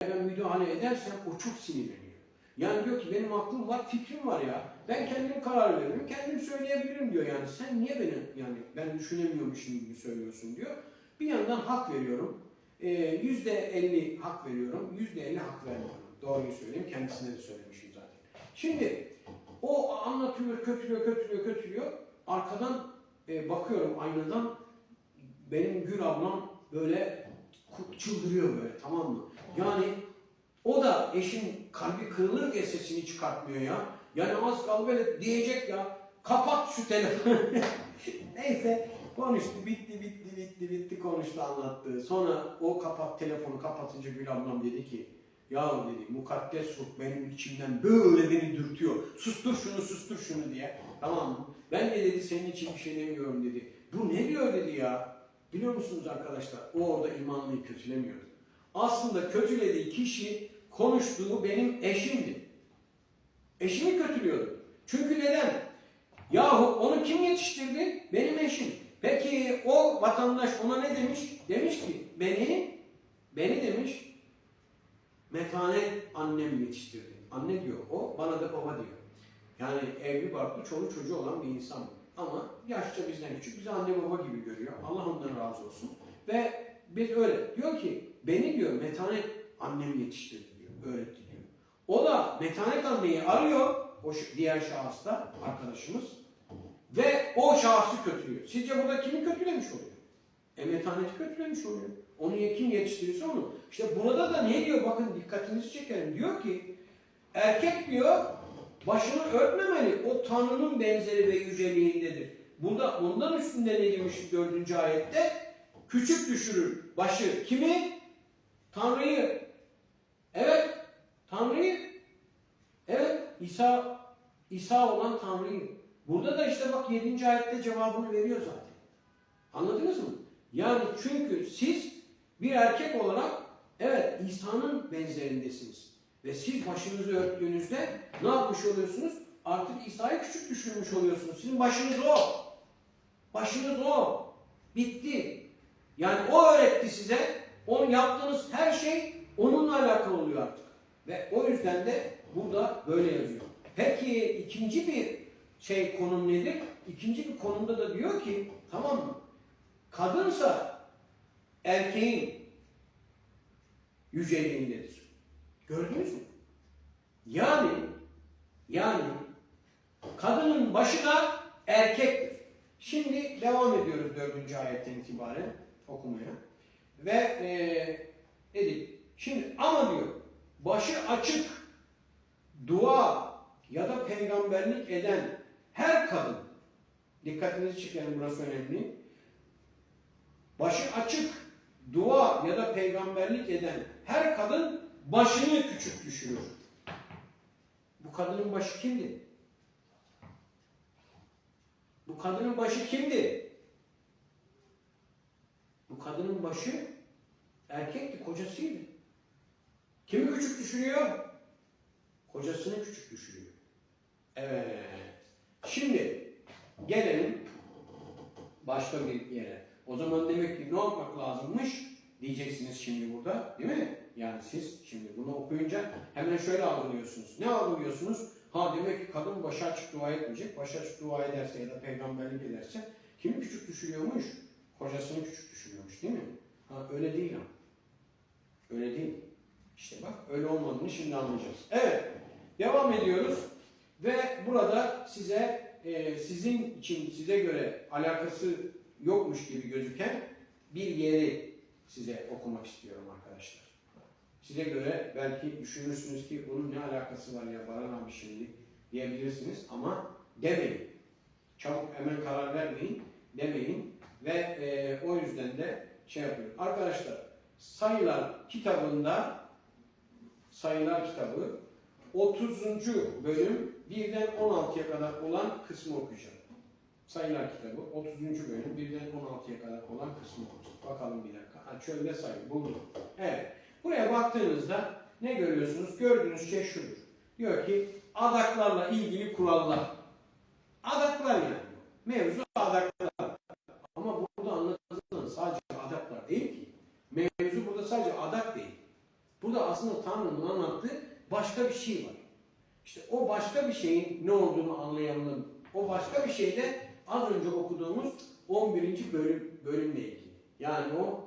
ben müdahale edersem o çok sinirleniyor. Yani diyor ki benim aklım var, fikrim var ya. Ben kendim karar veririm, kendim söyleyebilirim diyor yani. Sen niye beni yani ben düşünemiyormuşum gibi söylüyorsun diyor. Bir yandan hak veriyorum. Ee, Yüzde elli hak veriyorum, yüzde elli hak vermiyorum. Doğruyu söyleyeyim, kendisine de söylemişim zaten. Şimdi o anlatıyor, kötülüyor, kötülüyor, kötülüyor. Arkadan e, bakıyorum aynadan benim Gül ablam böyle çıldırıyor böyle tamam mı? Yani o da eşin kalbi kırılır diye sesini çıkartmıyor ya. Yani az kaldı böyle diyecek ya kapat şu telefonu. Neyse konuştu bitti bitti bitti bitti konuştu anlattı. Sonra o kapat telefonu kapatınca Gül ablam dedi ki ya dedi mukaddes ruh benim içimden böyle beni dürtüyor. Sustur şunu sustur şunu diye. Tamam mı? Ben de dedi senin için bir şey demiyorum dedi. Bu ne diyor dedi ya. Biliyor musunuz arkadaşlar o orada imanlıyı kötülemiyordu. Aslında kötülediği kişi konuştuğu benim eşimdi. Eşimi kötülüyordu. Çünkü neden? Yahu onu kim yetiştirdi? Benim eşim. Peki o vatandaş ona ne demiş? Demiş ki beni, beni demiş metanet annem yetiştirdi. Anne diyor o, bana da baba diyor. Yani evli barklı, çoluk çocuğu olan bir insan. Ama yaşça bizden küçük, bizi anne baba gibi görüyor. Allah ondan razı olsun. Ve biz öyle. Diyor ki, beni diyor metanet annem yetiştirdi diyor, öğretti diyor. O da metanet anneyi arıyor, o diğer şahıs da arkadaşımız. Ve o şahsı kötülüyor. Sizce burada kimi kötülemiş oluyor? E metaneti kötülemiş oluyor. Onu kim yetiştirirse onu. İşte burada da ne diyor? Bakın dikkatinizi çekerim. Diyor ki erkek diyor başını örtmemeli. O Tanrı'nın benzeri ve yüceliğindedir. Bunda ondan üstünde ne demiş dördüncü ayette? Küçük düşürür başı. Kimi? Tanrı'yı. Evet. Tanrı'yı. Evet. İsa İsa olan Tanrı'yı. Burada da işte bak 7. ayette cevabını veriyor zaten. Anladınız mı? Yani çünkü siz bir erkek olarak evet İsa'nın benzerindesiniz. Ve siz başınızı örttüğünüzde ne yapmış oluyorsunuz? Artık İsa'yı küçük düşürmüş oluyorsunuz. Sizin başınız o. Başınız o. Bitti. Yani o öğretti size. Onun yaptığınız her şey onunla alakalı oluyor artık. Ve o yüzden de burada böyle yazıyor. Peki ikinci bir şey konum nedir? İkinci bir konumda da diyor ki tamam mı? Kadınsa erkeğin yüceliğindedir. Gördünüz mü? Yani yani kadının başı da erkektir. Şimdi devam ediyoruz dördüncü ayetten itibaren okumaya. Ve eee dedik. Şimdi ama diyor başı açık dua ya da peygamberlik eden her kadın dikkatinizi çekelim burası önemli. Başı açık dua ya da peygamberlik eden her kadın başını küçük düşürür. Bu kadının başı kimdi? Bu kadının başı kimdi? Bu kadının başı erkekti, kocasıydı. Kimi küçük düşürüyor? Kocasını küçük düşürüyor. Evet. Şimdi gelelim başka bir yere. O zaman demek ki ne yapmak lazımmış diyeceksiniz şimdi burada değil mi? Yani siz şimdi bunu okuyunca hemen şöyle algılıyorsunuz. Ne algılıyorsunuz? Ha demek ki kadın başı açık dua etmeyecek. Başı açık dua ederse ya da peygamberlik ederse kimi küçük düşürüyormuş? Kocasını küçük düşürüyormuş değil mi? Ha öyle değil ama. Öyle değil. İşte bak öyle olmadığını şimdi anlayacağız. Evet. Devam ediyoruz. Ve burada size e, sizin için size göre alakası yokmuş gibi gözüken bir yeri size okumak istiyorum arkadaşlar. Size göre belki düşünürsünüz ki bunun ne alakası var ya Baran abi şimdi diyebilirsiniz ama demeyin. Çabuk hemen karar vermeyin demeyin ve e, o yüzden de şey yapıyorum. Arkadaşlar sayılar kitabında sayılar kitabı 30. bölüm 1'den 16'ya kadar olan kısmı okuyacağım. Sayılar kitabı 30. bölüm 1'den 16'ya kadar olan kısmı okuyacağım. Bakalım bir dakika. Ha, çölde sayı buldum. Evet. Buraya baktığınızda ne görüyorsunuz? Gördüğünüz şey şudur. Diyor ki adaklarla ilgili kurallar. Adaklar yani. Mevzu adaklar. Ama burada anlatılan sadece adaklar değil ki. Mevzu burada sadece adak değil. Burada aslında Tanrı'nın anlattığı başka bir şey var. İşte o başka bir şeyin ne olduğunu anlayalım. O başka bir şey de az önce okuduğumuz 11. bölüm bölümle ilgili. Yani o